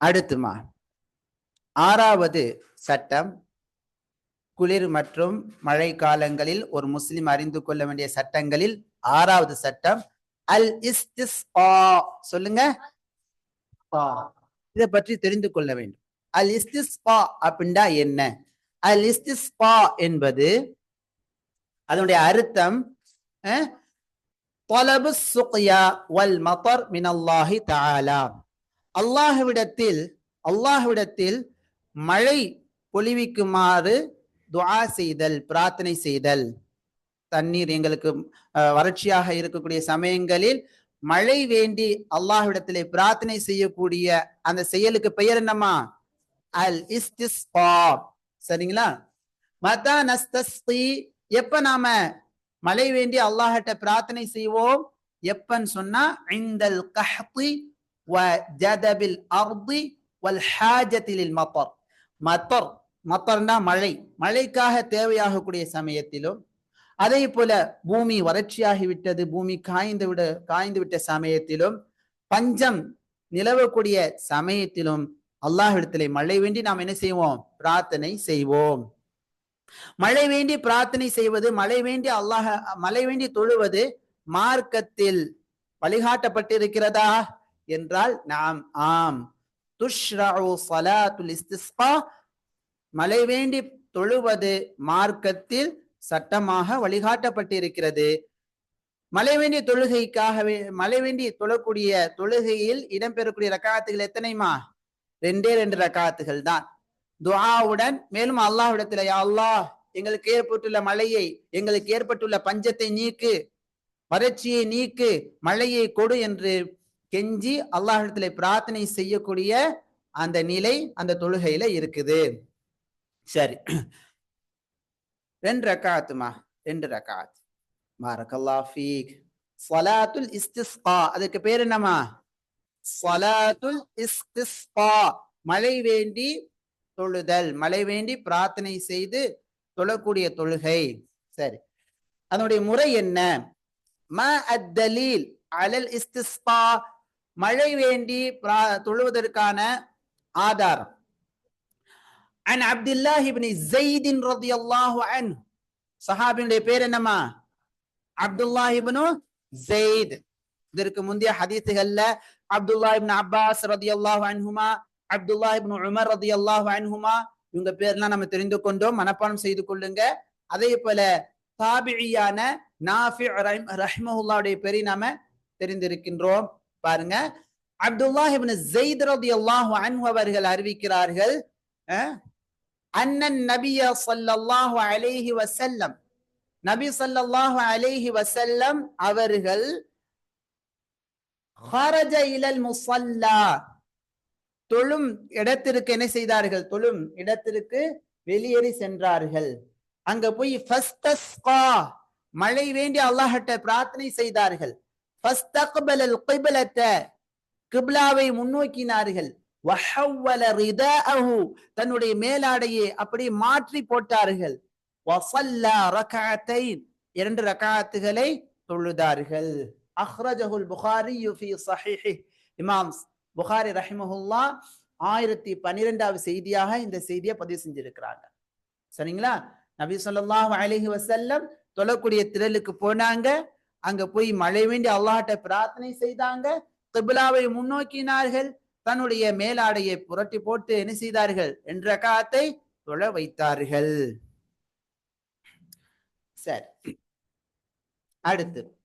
அடுத்துமா ஆறாவது சட்டம். குளிர் மற்றும் மழை காலங்களில் ஒரு முஸ்லிம் அறிந்து கொள்ள வேண்டிய சட்டங்களில் ஆறாவது சட்டம். அல் இஸ்திஸ் சொல்லுங்க. இதை பற்றி தெரிந்து கொள்ள வேண்டும். அல் இஸ்திஸ்பா அப்படின்னா என்ன? அல் இஸ்திஸ்பா என்பது அதனுடைய அர்த்தம் தொலபு சுக்யா வல் மதர் மினல்லாஹி தஆலா. அல்லாஹுவிடத்தில் அல்லாஹுவிடத்தில் மழை பொழிவிக்குமாறு துவா செய்தல் பிரார்த்தனை செய்தல். தண்ணீர் எங்களுக்கு வறட்சியாக இருக்கக்கூடிய சமயங்களில் மழை வேண்டி அல்லாஹ்விடத்திலே பிரார்த்தனை செய்யக்கூடிய அந்த செயலுக்கு பெயர் என்னமா அல் இஸ்திஸ்பா. சரிங்களா? மதா நஸ்தஸ்கி எப்ப நாம மழை வேண்டி அல்லாஹிட்ட பிரார்த்தனை செய்வோம்? எப்பன்னு சொன்னா இந்தல் கஹ்தி ஜதபில் அர்தி வல் ஹாஜத்திலில் மத்தர் மத்தர் மத்தர்னா மழை. மழைக்காக தேவையாகக்கூடிய சமயத்திலும் அதே போல பூமி வறட்சியாகிவிட்டது பூமி காய்ந்து விட காய்ந்து விட்ட சமயத்திலும் பஞ்சம் நிலவக்கூடிய சமயத்திலும் அல்லாஹிடத்திலே மழை வேண்டி நாம் என்ன செய்வோம்? பிரார்த்தனை செய்வோம். மழை வேண்டி பிரார்த்தனை செய்வது மழை வேண்டி அல்லாஹ் மழை வேண்டி தொழுவது மார்க்கத்தில் வழிகாட்டப்பட்டிருக்கிறதா? என்றால் நாம் ஆம். துஷ்ரஉ மலை இஸ்திஸ்கா வேண்டி தொழுவது மார்க்கத்தில் சட்டமாக வழிகாட்டப்பட்டிருக்கிறது. மலை வேண்டிய தொழுகைக்காகவே மலை வேண்டி தொழக்கூடிய தொழுகையில் இடம்பெறக்கூடிய ரக்காத்துகள் எத்தனைமா ரெண்டே ரெண்டு ரக்காத்துகள் தான். துவாவுடன் மேலும் அல்லாஹ்விடத்துல அல்லாஹ் எங்களுக்கு ஏற்பட்டுள்ள மழையை எங்களுக்கு ஏற்பட்டுள்ள பஞ்சத்தை நீக்கு வறட்சியை நீக்கு மழையை கொடு என்று கெஞ்சி அல்லாஹிடத்துல பிரார்த்தனை செய்யக்கூடிய அந்த நிலை அந்த தொழுகையில இருக்குது. சரி. ரெண்டு ரக்காத்துமா? ரெண்டு ரக்காத். பாரக்கல்லா ஃபீக். இஸ்திஸ்கா. அதுக்கு பேர் என்னமா சலாத்துல் இஸ்திஸ்கா. மழை வேண்டி தொழுதல். மழை வேண்டி பிரார்த்தனை செய்து தொழக்கூடிய தொழுகை. சரி. அதனுடைய முறை என்ன? ம அத்தலீல் அலல் இஸ்திஸ்கா. மழை வேண்டி தொழுவதற்கான ஆதாரம். அன் அப்துல்லாஹ் இப்னி ஜெய்தின் ரதியல்லாஹு அன் சஹாபினுடைய பேர் என்னமா அப்துல்லா இப்னு ஜெயித் இதற்கு முந்தைய ஹதீசுகள்ல அப்துல்லா இப்னு அப்பாஸ் ரதியல்லாஹு அன்ஹுமா அப்துல்லா இப்னு உமர் ரதியல்லாஹு அன்ஹுமா இவங்க பேர்லாம் நம்ம தெரிந்து கொண்டோம் மனப்பாடம் செய்து கொள்ளுங்க. அதே போல தாபியான நாஃபி ரஹ்மஹுல்லாவுடைய பேரை நாம தெரிந்திருக்கின்றோம். பாருங்க. அப்துல்லாஹ் இப்னு அவர்கள் அறிவிக்கிறார்கள் அண்ணன் நபிய சல்லல்லாஹு அலைஹி வசல்லம் நபி சல்லல்லாஹு அலைஹி வசல்லம் அவர்கள் ஹரஜ இலல் முசல்லா தொழும் இடத்திற்கு என்ன செய்தார்கள்? தொழும் இடத்திற்கு வெளியேறி சென்றார்கள். அங்க போய் மழை வேண்டி அல்லாஹட்ட பிரார்த்தனை செய்தார்கள். கிப்லாவை முன்னோக்கினார்கள். தன்னுடைய மேலாடையை அப்படியே மாற்றி போட்டார்கள். இரண்டு ரகாத்துகளை தொழுதார்கள். அஹ்ரஜஹுல் புகாரி இமாம் புகாரி ரஹிமஹுல்லா ஆயிரத்தி பன்னிரெண்டாவது செய்தியாக இந்த செய்தியை பதிவு செஞ்சிருக்கிறாங்க. சரிங்களா? நபி சொல்லாஹ் அலைஹி வசல்லம் தொழக்கூடிய திரளுக்கு போனாங்க. அங்க போய் மழை வேண்டி அல்லாட்ட பிரார்த்தனை செய்தாங்க. திபிலாவை முன்னோக்கினார்கள். தன்னுடைய மேலாடையை புரட்டி போட்டு என்ன செய்தார்கள்? என்ற காத்தை தொழ வைத்தார்கள். சரி. அடுத்து.